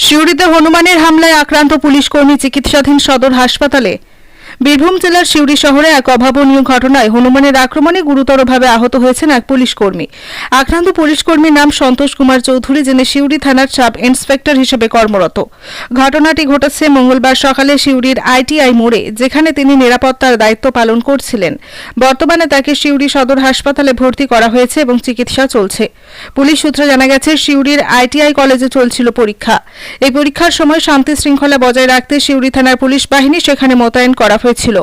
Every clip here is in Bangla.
সিউড়িতে হনুমানের হামলায় আক্রান্ত পুলিশ কর্মী চিকিৎসাধীন সদর হাসপাতালে বীরভূম জেলার সিউড়ি শহরে এক অভাবনীয় ঘটনায় হনুমানের আক্রমণে গুরুতরভাবে আহত হয়েছেন এক পুলিশ কর্মী। আক্রান্ত পুলিশ কর্মীর নাম সন্তোষ কুমার চৌধুরী, যিনি সিউড়ি থানার সাব ইন্সপেক্টর হিসেবে কর্মরত। ঘটনাটি ঘটেছে মঙ্গলবার সকালে সিউড়ির আইটিআই মোড়ে, যেখানে তিনি নিরাপত্তার দায়িত্ব পালন করছিলেন। বর্তমানে তাকে সিউড়ি সদর হাসপাতালে ভর্তি করা হয়েছে এবং চিকিৎসা চলছে। পুলিশ সূত্রে জানা গেছে, সিউড়ির আইটিআই কলেজে চলছিল পরীক্ষা। এই পরীক্ষার সময় শান্তি শৃঙ্খলা বজায় রাখতে সিউড়ি থানার পুলিশ বাহিনী সেখানে মোতায়েন করা হয়েছিল।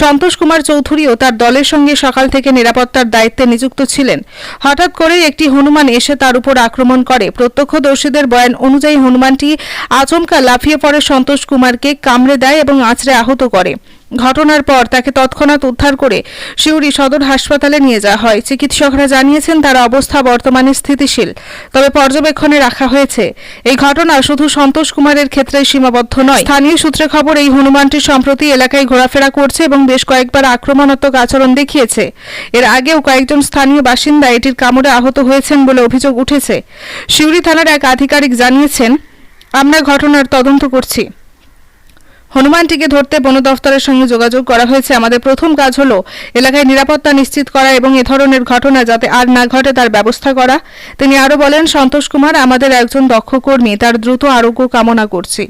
সন্তোষ কুমার চৌধুরীও তার দলের সঙ্গে সকাল থেকে নিরাপত্তার দায়িত্বে নিযুক্ত ছিলেন। হঠাৎ করেই একটি হনুমান এসে তার উপর আক্রমণ করে। প্রত্যক্ষদর্শীদের বয়ান অনুযায়ী হনুমানটি আচমকা লাফিয়ে পড়ে সন্তোষ কুমারকে কামড়ে দেয় এবং আঁচড়ে আহত করে। ঘটনার পর তাকে তৎক্ষণাৎ উদ্ধার করে সিউড়ি সদর হাসপাতালে নিয়ে যাওয়া হয়। চিকিৎসকরা জানিয়েছেন, তার অবস্থা বর্তমানে স্থিতিশীল, তবে পর্যবেক্ষণে রাখা হয়েছে। এই ঘটনা শুধু সন্তোষ কুমারের ক্ষেত্রে সীমাবদ্ধ নয়। স্থানীয় সূত্রে খবর, এই হনুমানটি সম্প্রতি এলাকায় ঘোরাফেরা করছে এবং বেশ কয়েকবার আক্রমণাত্মক আচরণ দেখিয়েছে। এর আগেও কয়েকজন স্থানীয় বাসিন্দা এটির কামড়ে আহত হয়েছেন বলে অভিযোগ উঠেছে। সিউড়ি থানার এক আধিকারিক জানিয়েছেন, আমরা ঘটনার তদন্ত করছি। হনুমানটিকে ধরতে বন দফতরের সঙ্গে যোগাযোগ করা হয়েছে। আমাদের প্রথম কাজ হলো এলাকায় নিরাপত্তা নিশ্চিত করা এবং এ ধরনের ঘটনা যাতে আর না ঘটে তার ব্যবস্থা করা। তিনি আরও বলেন, সন্তোষ কুমার আমাদের একজন দক্ষ কর্মী, তার দ্রুত আরোগ্য কামনা করছি।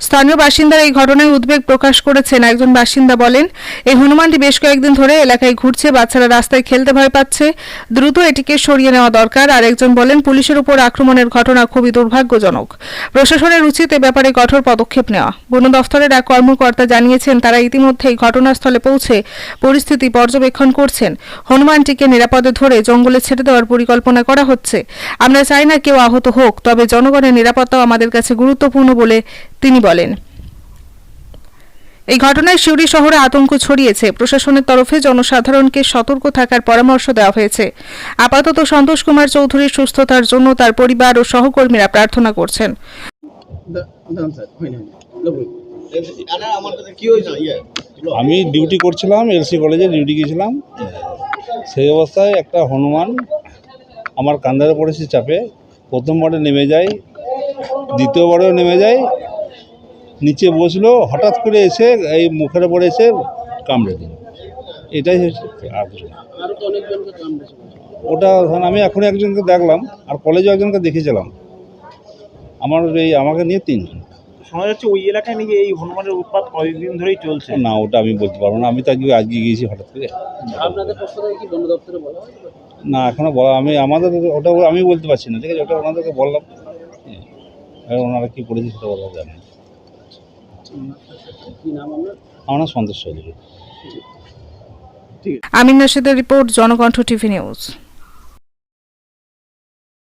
স্থানীয় বাসিন্দারা এই ঘটনায় উদ্বেগ প্রকাশ করেছেন। একজন বাসিন্দা বলেন এই হনুমানটি বেশ কয়েকদিন ধরে এলাকায় ঘুরছে, বাচ্চারা রাস্তায় খেলতে ভয় পাচ্ছে। দ্রুত এটিকে সরিয়ে নেওয়া দরকার। আর একজন বলেন, পুলিশের উপর আক্রমণের ঘটনা খুবই দুর্ভাগ্যজনক। প্রশাসনের উচিত এ ব্যাপারে কঠোর পদক্ষেপ নেওয়া। বন দফতরের এক কর্মকর্তা জানিয়েছেন, তারা ইতিমধ্যেই ঘটনাস্থলে পৌঁছে পরিস্থিতি পর্যবেক্ষণ করছেন। হনুমানটিকে নিরাপদে ধরে জঙ্গলে ছেড়ে দেওয়ার পরিকল্পনা করা হচ্ছে। আমরা চাই না কেউ আহত হোক, তবে জনগণের নিরাপত্তাও আমাদের কাছে গুরুত্বপূর্ণ বলে তিনি বলেন। এই ঘটনায় সিউড়ি শহরে আতঙ্ক ছড়িয়েছে। প্রশাসনের তরফে জনসাধারণকে সতর্ক থাকার পরামর্শ দেওয়া হয়েছে। আপাতত সন্তোষ কুমার চৌধুরীর সুস্থতার জন্য তার পরিবার ও সহকর্মীরা প্রার্থনা করছেন। আমি ডিউটি করছিলাম, এলসি কলেজে ডিউটি গিয়েছিলাম। সেই অবস্থায় একটা হনুমান আমার কান্দারে পড়েছে চাপে। প্রথমবারে নেমে যায়, দ্বিতীয়বারেও নেমে যায়, নিচে বসল, হঠাৎ করে এসে এই মুখের উপরে এসে কামড়ে দিল। এটাই হচ্ছে ওটা ধরুন, আমি এখন একজনকে দেখলাম, আর কলেজে একজনকে দেখেছিলাম। আমার এই, আমাকে নিয়ে তিনজন। শোনা যাচ্ছে ওই এলাকায় নাকি এই হনুমানের উৎপাত কয়েকদিন ধরেই চলছে। না ওটা আমি বলতে পারব না। আমি তো আজকে আজকে গিয়েছি হঠাৎ করে। আপনাদের পক্ষ থেকে কি বন দপ্তরে বলা না এখনও বলা আমি আমাদের ওটা আমি বলতে পারছি না ঠিক আছে? ওটা ওনাদেরকে বললাম। হ্যাঁ। ওনারা কী করেছে সেটা বলা জানে। না। কি নাম আপনার? আমার নাম সন্তোষ চৌধুরী। আমিন নাশিদের রিপোর্ট জনকণ্ঠ টিভি নিউজ।